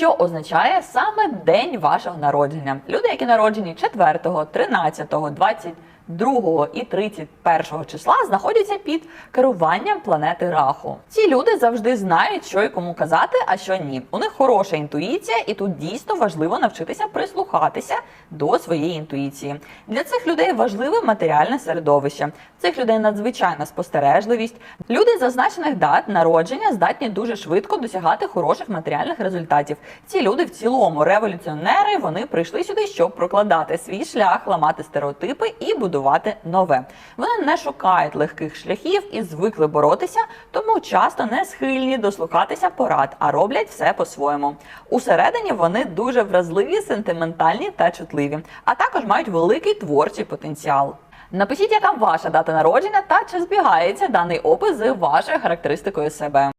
що означає саме день вашого народження. Люди, які народжені 4, 13, 22 і 31 числа, знаходяться під керуванням планети Раху. Ці люди завжди знають, що і кому казати, а що ні. У них хороша інтуїція, і тут дійсно важливо навчитися прислухатися до своєї інтуїції. Для цих людей важливе матеріальне середовище. Цих людей надзвичайна спостережливість. Люди зазначених дат народження здатні дуже швидко досягати хороших матеріальних результатів. Ці люди в цілому революціонери. Вони прийшли сюди, щоб прокладати свій шлях, ламати стереотипи і будувати нове. Вони не шукають легких шляхів і звикли боротися, тому часто не схильні дослухатися порад, а роблять все по-своєму. Усередині вони дуже вразливі, сентиментальні та чутливі, а також мають великий творчий потенціал. Напишіть, яка ваша дата народження та чи збігається даний опис з вашою характеристикою себе.